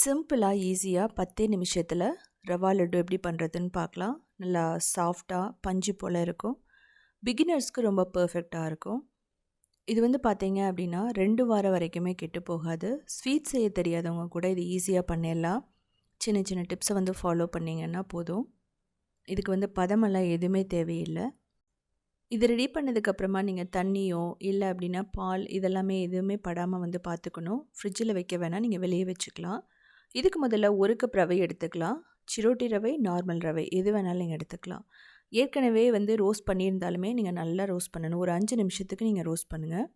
சிம்பிளாக ஈஸியாக பத்தே நிமிஷத்தில் ரவா லட்டு எப்படி பண்ணுறதுன்னு பார்க்கலாம். நல்லா சாஃப்டாக பஞ்சு போல் இருக்கும். பிகினர்ஸ்க்கு ரொம்ப பர்ஃபெக்டாக இருக்கும். இது வந்து பார்த்தீங்க அப்படின்னா ரெண்டு வாரம் வரைக்குமே கெட்டு போகாது. ஸ்வீட் செய்ய தெரியாதவங்க கூட இது ஈஸியாக பண்ணிடலாம். சின்ன சின்ன டிப்ஸை வந்து ஃபாலோ பண்ணிங்கன்னா போதும். இதுக்கு வந்து பதமெல்லாம் எதுவுமே தேவையில்லை. இது ரெடி பண்ணதுக்கப்புறமா நீங்கள் தண்ணியோ இல்லை அப்படின்னா பால் இதெல்லாமே எதுவுமே படாமல் வந்து பார்த்துக்கணும். ஃப்ரிட்ஜில் வைக்க வேணால் நீங்கள் வெளியே வச்சுக்கலாம். இதுக்கு முதல்ல ஒரு கப் ரவை எடுத்துக்கலாம். சிரோட்டி ரவை நார்மல் ரவை எது வேணாலும் நீங்கள் எடுத்துக்கலாம். ஏற்கனவே வந்து ரோஸ்ட் பண்ணியிருந்தாலுமே நீங்கள் நல்லா ரோஸ்ட் பண்ணணும். ஒரு அஞ்சு நிமிஷத்துக்கு நீங்கள் ரோஸ்ட் பண்ணுங்கள்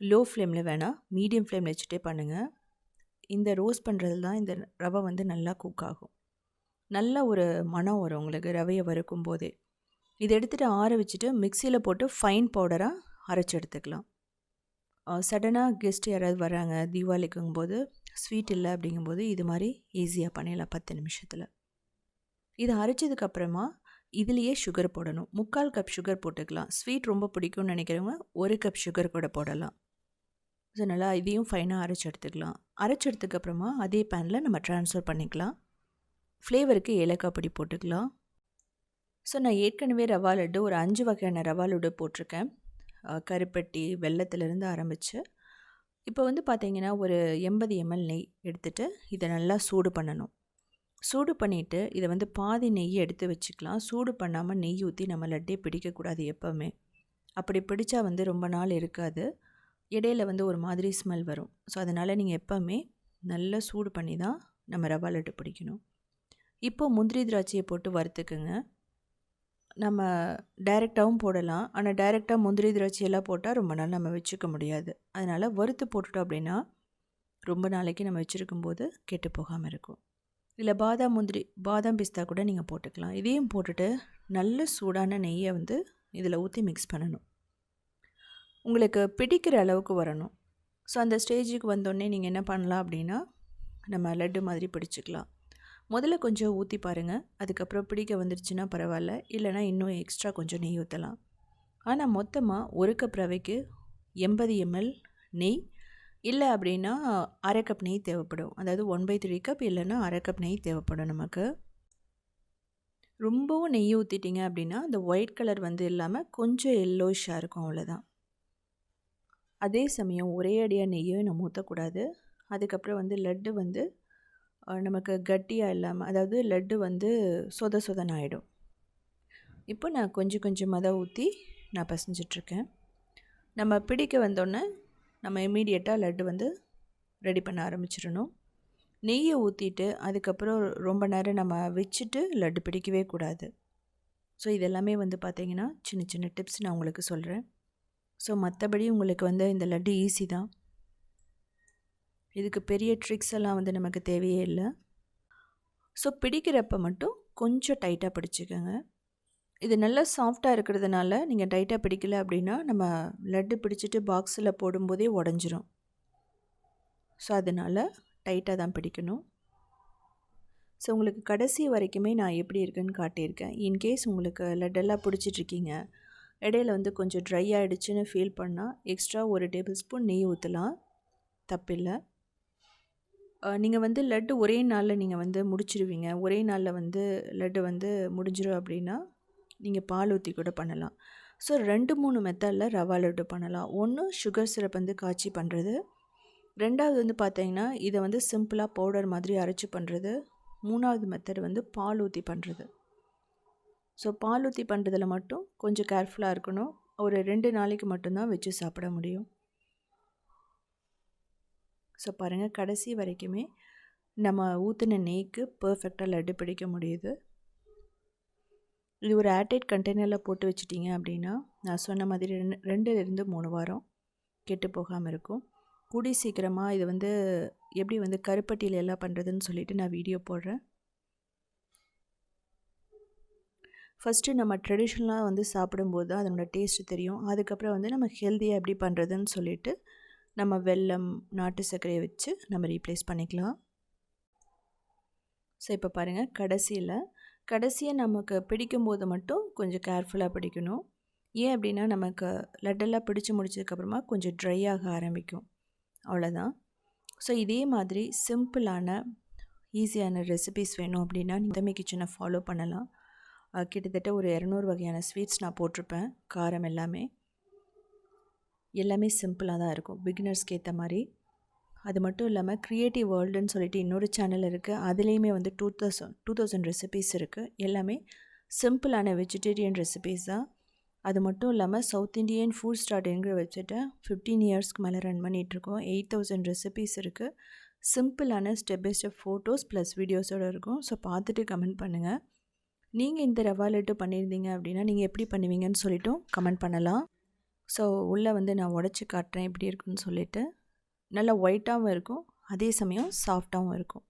லோ ஃப்ளேமில் வேணால் மீடியம் ஃப்ளேமில் வச்சுட்டே பண்ணுங்கள் இந்த ரோஸ்ட் பண்ணுறது தான் இந்த ரவை வந்து நல்லா குக் ஆகும். நல்ல ஒரு மனம் வரும் உங்களுக்கு ரவையை வறுக்கும் போதே. இதை எடுத்துகிட்டு ஆற வச்சுட்டு மிக்சியில் போட்டு ஃபைன் பவுடராக அரைச்சி எடுத்துக்கலாம். சடனாக கெஸ்ட் யாராவது வராங்க தீபாவளிக்குங்கும் போது ஸ்வீட் இல்லை அப்படிங்கும்போது இது மாதிரி ஈஸியாக பண்ணிடலாம் பத்து நிமிஷத்தில். இதை அரைச்சதுக்கப்புறமா இதுலேயே சுகர் போடணும். முக்கால் கப் சுகர் போட்டுக்கலாம். ஸ்வீட் ரொம்ப பிடிக்கும்னு நினைக்கிறவங்க ஒரு கப் சுகர் கூட போடலாம். ஸோ நல்லா இதையும் ஃபைனாக அரைச்சி எடுத்துக்கலாம். அரைச்சி எடுத்துக்கப்புறமா அதே பேனில் நம்ம ட்ரான்ஸ்ஃபர் பண்ணிக்கலாம். ஃப்ளேவருக்கு ஏலக்காய் பொடி போட்டுக்கலாம். ஸோ நான் ஏற்கனவே ரவா லட்டு ஒரு அஞ்சு வகையான ரவா லட்டு போட்டிருக்கேன். கருப்பட்டி வெள்ளத்துலேருந்து ஆரம்பித்து இப்போ வந்து பார்த்திங்கன்னா ஒரு எண்பது எம்எல் நெய் எடுத்துகிட்டு இதை நல்லா சூடு பண்ணணும். சூடு பண்ணிவிட்டு இதை வந்து பாதி நெய் எடுத்து வச்சுக்கலாம். சூடு பண்ணாமல் நெய் ஊற்றி நம்ம லட்டே பிடிக்கக்கூடாது எப்போவுமே. அப்படி பிடிச்சா வந்து ரொம்ப நாள் இருக்காது. இடையில வந்து ஒரு மாதிரி ஸ்மெல் வரும். ஸோ அதனால் நீங்கள் எப்போவுமே நல்லா சூடு பண்ணி தான் நம்ம ரவா லட்டு பிடிக்கணும். இப்போ முந்திரி திராட்சையை போட்டு வறுத்துக்குங்க. நம்ம டைரெக்டாகவும் போடலாம். ஆனால் டைரெக்டாக முந்திரி திராட்சையெல்லாம் போட்டால் ரொம்ப நாள் நம்ம வச்சுக்க முடியாது. அதனால் வறுத்து போட்டுட்டோம் அப்படின்னா ரொம்ப நாளைக்கு நம்ம வச்சுருக்கும்போது கெட்டு போகாமல் இருக்கும். இல்லை பாதாம் முந்திரி பாதாம் பிஸ்தா கூட நீங்கள் போட்டுக்கலாம். இதையும் போட்டுட்டு நல்ல சூடான நெய்யை வந்து இதில் ஊற்றி மிக்ஸ் பண்ணணும். உங்களுக்கு பிடிக்கிற அளவுக்கு வரணும். ஸோ அந்த ஸ்டேஜுக்கு வந்தோடனே நீங்கள் என்ன பண்ணலாம் அப்படின்னா நம்ம லட்டு மாதிரி பிடிச்சிக்கலாம். முதல்ல கொஞ்சம் ஊற்றி பாருங்கள் அதுக்கப்புறம் பிடிக்க வந்துருச்சுன்னா பரவாயில்ல. இல்லைனா இன்னும் எக்ஸ்ட்ரா கொஞ்சம் நெய் ஊற்றலாம் ஆனால் மொத்தமாக ஒரு கப் ரவைக்கு எண்பது எம்எல் நெய். இல்லை அப்படின்னா அரை கப் நெய் தேவைப்படும். அதாவது ஒன் பை த்ரீ கப் இல்லைன்னா அரை கப் நெய் தேவைப்படும் நமக்கு. ரொம்பவும் நெய் ஊற்றிட்டிங்க அப்படின்னா அந்த ஒயிட் கலர் வந்து இல்லாமல் கொஞ்சம் எல்லோஷாக இருக்கும் அவ்வளோதான் அதே சமயம் ஒரே அடியாக நெய்யும் நம்ம ஊற்றக்கூடாது அதுக்கப்புறம் வந்து லட்டு வந்து நமக்கு கட்டியாக இல்லாமல் அதாவது லட்டு வந்து சொத சொதன் ஆகிடும் இப்போ நான் கொஞ்சம் கொஞ்சமாக தான் ஊற்றி நான் பசஞ்சிட்ருக்கேன். நம்ம பிடிக்க வந்தோடனே நம்ம இமீடியட்டாக லட்டு வந்து ரெடி பண்ண ஆரம்பிச்சிடணும். நெய்யை ஊற்றிட்டு அதுக்கப்புறம் ரொம்ப நேரம் நம்ம வச்சுட்டு லட்டு பிடிக்கவே கூடாது. ஸோ இதெல்லாமே வந்து பார்த்திங்கன்னா சின்ன சின்ன டிப்ஸ் நான் உங்களுக்கு சொல்கிறேன் ஸோ மற்றபடி உங்களுக்கு வந்து இந்த லட்டு ஈஸி தான். இதுக்கு பெரிய ட்ரிக்ஸ் எல்லாம் வந்து நமக்கு தேவையே இல்லை. ஸோ பிடிக்கிறப்ப மட்டும் கொஞ்சம் டைட்டாக பிடிச்சிக்கோங்க. இது நல்லா சாஃப்டாக இருக்கிறதுனால நீங்கள் டைட்டாக பிடிக்கல அப்படின்னா நம்ம லட்டு பிடிச்சிட்டு பாக்ஸில் போடும்போதே உடஞ்சிரும். ஸோ அதனால் டைட்டாக தான் பிடிக்கணும். ஸோ உங்களுக்கு கடைசி வரைக்குமே நான் எப்படி இருக்குன்னு காட்டியிருக்கேன். இன்கேஸ் உங்களுக்கு லட்டெல்லாம் பிடிச்சிட்ருக்கீங்க இடையில வந்து கொஞ்சம் ட்ரை ஆகிடுச்சுன்னு ஃபீல் பண்ணால் எக்ஸ்ட்ரா ஒரு டேபிள் ஸ்பூன் நெய் ஊற்றலாம் தப்பில்லை. நீங்கள் வந்து லட்டு ஒரே நாளில் நீங்கள் வந்து முடிச்சிருவீங்க. ஒரே நாளில் வந்து லட்டு வந்து முடிஞ்சிடும் அப்படின்னா நீங்கள் பால் ஊற்றி கூட பண்ணலாம். ஸோ ரெண்டு மூணு மெத்தடில் ரவா லட்டு பண்ணலாம். ஒன்று சுகர் சிரப் வந்து காய்ச்சி பண்ணுறது ரெண்டாவது வந்து பார்த்தீங்கன்னா இதை வந்து சிம்பிளாக பவுடர் மாதிரி அரைச்சி பண்ணுறது மூணாவது மெத்தட் வந்து பால் ஊற்றி பண்ணுறது ஸோ பால் ஊற்றி பண்ணுறதில் மட்டும் கொஞ்சம் கேர்ஃபுல்லாக இருக்கணும். ஒரு ரெண்டு நாளைக்கு மட்டும்தான் வச்சு சாப்பிட முடியும். ஸோ பாருங்கள் கடைசி வரைக்குமே நம்ம ஊற்றின நெய்க்கு பர்ஃபெக்டாக லட்டு பிடிக்க முடியுது. இது ஒரு ஏர்டைட் கண்டெய்னரில் போட்டு வச்சிட்டிங்க அப்படின்னா நான் சொன்ன மாதிரி ரெண்டு ரெண்டுலேருந்து மூணு வாரம் கெட்டு போகாமல் இருக்கும். கூடி சீக்கிரமாக இது வந்து எப்படி வந்து கருப்பட்டியில் எல்லாம் பண்ணுறதுன்னு சொல்லிவிட்டு நான் வீடியோ போடுறேன். ஃபஸ்ட்டு நம்ம ட்ரெடிஷ்னலாக வந்து சாப்பிடும்போது தான் அதனோட டேஸ்ட்டு தெரியும். அதுக்கப்புறம் வந்து நம்ம ஹெல்த்தியாக எப்படி பண்ணுறதுன்னு சொல்லிவிட்டு நம்ம வெல்லம் நாட்டு சர்க்கரையை வச்சு நம்ம ரீப்ளேஸ் பண்ணிக்கலாம். ஸோ இப்போ பாருங்கள் கடைசியில் கடைசியை நமக்கு பிடிக்கும்போது மட்டும் கொஞ்சம் கேர்ஃபுல்லாக பிடிக்கணும். ஏன் அப்படின்னா நமக்கு லட்டெல்லாம் பிடிச்சி முடிச்சதுக்கப்புறமா கொஞ்சம் ட்ரை ஆக ஆரம்பிக்கும். அவ்வளோதான் ஸோ இதே மாதிரி சிம்பிளான ஈஸியான ரெசிபீஸ் வேணும் அப்படின்னா நிதமி கிச்சனை ஃபாலோ பண்ணலாம். கிட்டத்தட்ட ஒரு இரநூறு வகையான ஸ்வீட்ஸ் நான் போட்டிருப்பேன். காரம் எல்லாமே. எல்லாமே சிம்பிளாக தான் இருக்கும். பிகினர்ஸ்க்கு ஏற்ற மாதிரி. அது மட்டும் இல்லாமல் க்ரியேட்டிவ் வேர்ல்டுன்னு சொல்லிட்டு இன்னொரு சேனல் இருக்குது அதுலேயுமே வந்து two thousand two thousand recipes இருக்குது எல்லாமே சிம்பிளான வெஜிடேரியன் ரெசிபீஸ் தான். அது மட்டும் இல்லாமல் சவுத் இண்டியன் ஃபுட் ஸ்டார்ட்ங்கிற வெப்சைட்டை ஃபிஃப்டீன் இயர்ஸ்க்கு மேலே ரன் பண்ணிகிட்ருக்கோம் எயிட் தௌசண்ட் ரெசிபீஸ் இருக்குது சிம்பிளான step by step photos plus வீடியோஸோடு இருக்கும். ஸோ பார்த்துட்டு கமெண்ட் பண்ணுங்கள் நீங்கள் இந்த ரவா லட்டு பண்ணியிருந்தீங்க அப்படின்னா நீங்கள் எப்படி பண்ணுவீங்கன்னு சொல்லிட்டும் கமெண்ட் பண்ணலாம். ஸோ உள்ளே வந்து நான் உடச்சி காட்டுறேன் எப்படி இருக்குன்னு சொல்லிட்டு நல்லா ஒயிட்டாகவும் இருக்கும் அதே சமயம் சாஃப்டாகவும் இருக்கும்.